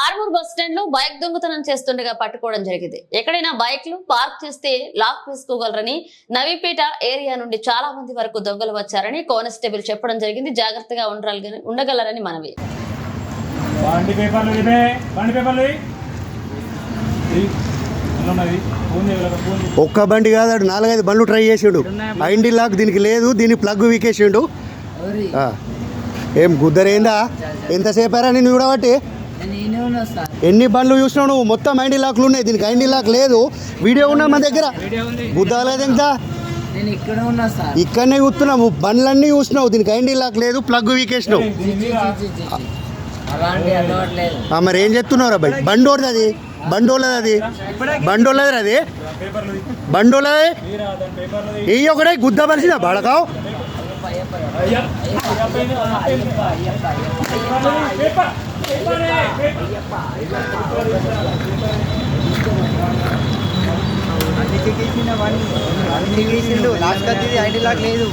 Armoor bus స్టాండ్లో bike దొంగతనం చేస్తుండగా పట్టుకోవడం జరిగింది. ఎక్కడైనా బైక్లు పార్క్ చేస్తే లాక్ వేసుకోగలరని నవీపేట ఏరియా నుండి చాలా మంది వరకు దొంగలు వచ్చారని కానిస్టేబుల్ చెప్పడం జరిగింది. జాగ్రత్తగా ఉండాలని ఉండగలరని మనవి. బండి పేపర్లు ఇవే. బండి పేపర్లు ఇవి. ఇవి. అందులో ఉన్నది ఫోన్ చేయగలరా? ఫోన్ చేయి. ఒక్క బండి కాదు నాలుగైదు బండ్లు ట్రై చేసిండు. ఐండి లాక్ దీనికి లేదు దీని ప్లగ్ వీకేసిండు. ఆ. ఏం గుద్దరేందా? ఎంతసేపారా నేను చూడబట్టి? ఎన్ని బండ్లు చూసినావు నువ్వు మొత్తం ఐండి లాక్లు ఉన్నాయి దీనికి ఐండి లాక్ లేదు వీడియో ఉన్నా మన దగ్గర ఇక్కడ ఉన్నా సార్ ఇక్కడనే చూస్తున్నావు బండ్లన్నీ చూసినావు దీనికి ఐండి లాక్ లేదు ప్లగ్ వీకేసినావు లేదు మరి ఏం చెప్తున్నావు బాయ్ బండోళ్ళది అది బండోళ్ళది అది బండోళ్ళది అది. బండోళ్ళది ఇవి. ఈ ఒకటే గుద్ద పరిచిన బడకావు. పేపర్. అన్ని పేపర్. లాస్ట్ ఐడి లాక్ లేదు